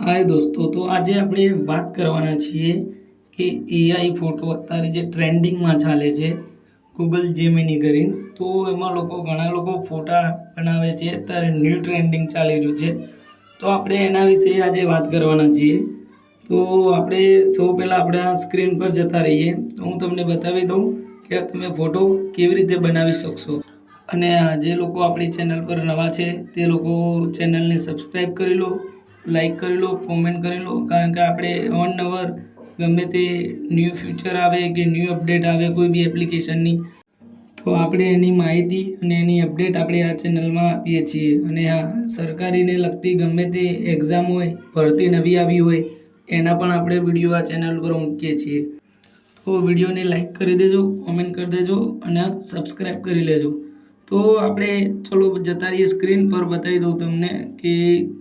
હાય દોસ્તો, તો આજે આપણે વાત કરવાના છીએ કે એઆઈ ફોટો અત્યારે જે ટ્રેન્ડિંગમાં ચાલે છે ગૂગલ જેમિની કરીને. તો એમાં લોકો, ઘણા લોકો ફોટા બનાવે છે, અત્યારે ન્યૂ ટ્રેન્ડિંગ ચાલી રહ્યું છે. તો આપણે એના વિશે આજે વાત કરવાના છીએ. તો આપણે સૌ પહેલાં આપણે આ સ્ક્રીન પર જતા રહીએ. તો હું તમને બતાવી દઉં કે તમે ફોટો કેવી રીતે બનાવી શકશો. અને જે લોકો આપણી ચેનલ પર નવા છે, તે લોકો ચેનલને સબસ્ક્રાઈબ કરી લો. લાઈક કરી લો કોમેન્ટ કરી લો કારણ કે આપણે અવનવર ગમે તે ન્યૂ ફ્યુચર આવે કે ન્યૂ અપડેટ આવે કોઈ બી એપ્લિકેશનની તો આપણે એની માહિતી અને એની અપડેટ આપણે આ ચેનલમાં આપીએ છીએ. અને આ સરકારીને લગતી ગમે તે એક્ઝામ હોય, ભરતી નવી આવી હોય, એના પણ આપણે વીડિયો આ ચેનલ પર મૂકીએ છીએ. તો વિડીયોને લાઈક કરી દેજો કોમેન્ટ કરી દેજો અને સબસ્ક્રાઈબ કરી લેજો. તો આપણે ચલો જતા રહીએ સ્ક્રીન પર બતાવી દઉં તમને કે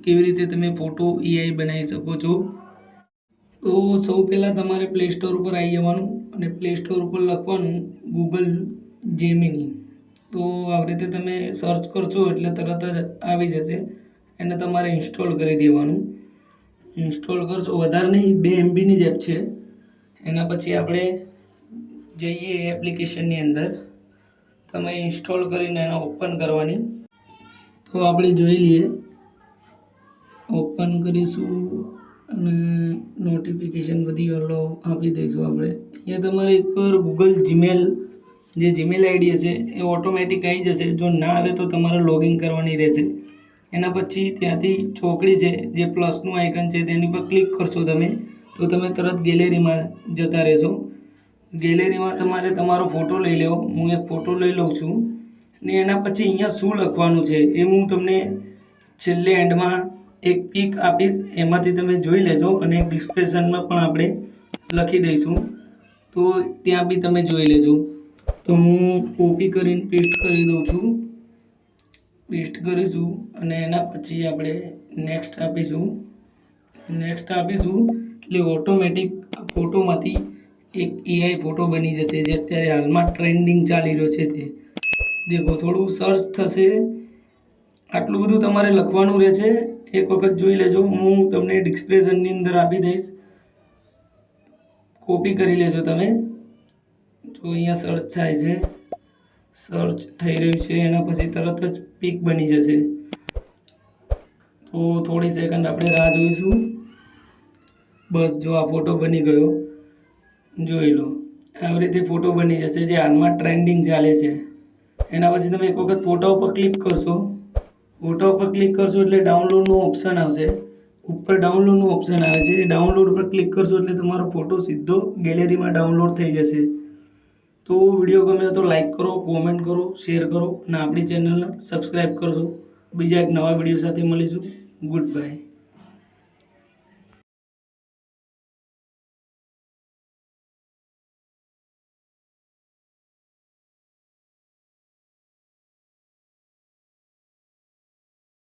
કેવી રીતે તમે ફોટો એઆઈ બનાવી શકો છો. તો સૌ પહેલાં તમારે પ્લે સ્ટોર ઉપર આવી જવાનું અને પ્લે સ્ટોર ઉપર લખવાનું ગૂગલ જેમિની તો આવી રીતે તમે સર્ચ કરશો એટલે તરત જ આવી જશે એને તમારે ઇન્સ્ટોલ કરી દેવાનું. ઇન્સ્ટોલ કરશો, વધારે નહીં, બે એમબીની જ એપ છે. એના પછી આપણે જઈએ એપ્લિકેશનની અંદર. તમે ઇન્સ્ટોલ કરીને એને ઓપન કરવાની. તો આપણે જોઈ લઈએ. ઓપન કરીશું અને નોટિફિકેશન બધી ઓલો આપી દઈશું આપણે. અહીંયા તમારે એકવાર ગૂગલ જીમેલ જે જીમેલ આઈડી હશે, એ ઓટોમેટિક આવી જશે. જો ના આવે તો તમારે લોગિન કરવાની રહેશે. એના પછી ત્યાંથી ચોકડી છે, જે પ્લસનું આઇકન છે, તેની પર ક્લિક કરશો તમે, તો તમે તરત ગેલેરીમાં જતા રહેશો. ગેલેરીમાં તમારે તમારો ફોટો લઈ લેવો. હું એક ફોટો લઈ લઉં છું. ને એના પછી અહીંયા શું લખવાનું છે એ હું તમને છેલ્લે એન્ડમાં એક પીક આપીશ. એમાંથી તમે જોઈ લેજો અને ડિસ્ક્રિપ્શનમાં પણ આપણે લખી દઈશું. તો ત્યાં બી તમે જોઈ લેજો. તો હું કોપી કરીને પેસ્ટ કરી દઉં છું. પેસ્ટ કરીશું અને એના પછી આપણે નેક્સ્ટ આપીશું. નેક્સ્ટ આપીશું એટલે ઓટોમેટિક ફોટોમાંથી એક એઆઈ ફોટો બની જશે જે અત્યારે હાલમાં ટ્રેન્ડિંગ ચાલી રહ્યો છે તે. દેખો, થોડું સર્ચ થશે. આટલું બધું તમારે લખવાનું રહેશે. એક વખત જોઈ લેજો. હું તમને ડિસ્ક્રિપ્શનની અંદર આપી દઈશ. કોપી કરી લેજો તમે. જો અહીંયા સર્ચ થાય છે. સર્ચ થઈ રહ્યું છે. એના પછી તરત જ પીક બની જશે. તો થોડી સેકન્ડ આપણે રાહ જોઈશું. બસ જો આ ફોટો બની ગયો. જોઈ લો આવી રીતે ફોટો બની જશે જે હાલમાં ટ્રેન્ડિંગ ચાલે છે. એના પછી તમે એક વખત ફોટા ઉપર ક્લિક કરશો. ફોટા ઉપર ક્લિક કરશો એટલે ડાઉનલોડનું ઓપ્શન આવશે. ઉપર ડાઉનલોડનું ઓપ્શન આવે છે. ડાઉનલોડ પર ક્લિક કરશો એટલે તમારો ફોટો સીધો ગેલેરીમાં ડાઉનલોડ થઈ જશે. તો વીડિયો ગમે તો લાઈક કરો કોમેન્ટ કરો શેર કરો અને આપણી ચેનલને સબસ્ક્રાઈબ કરશો બીજા એક નવા વીડિયો સાથે મળીશું. Good bye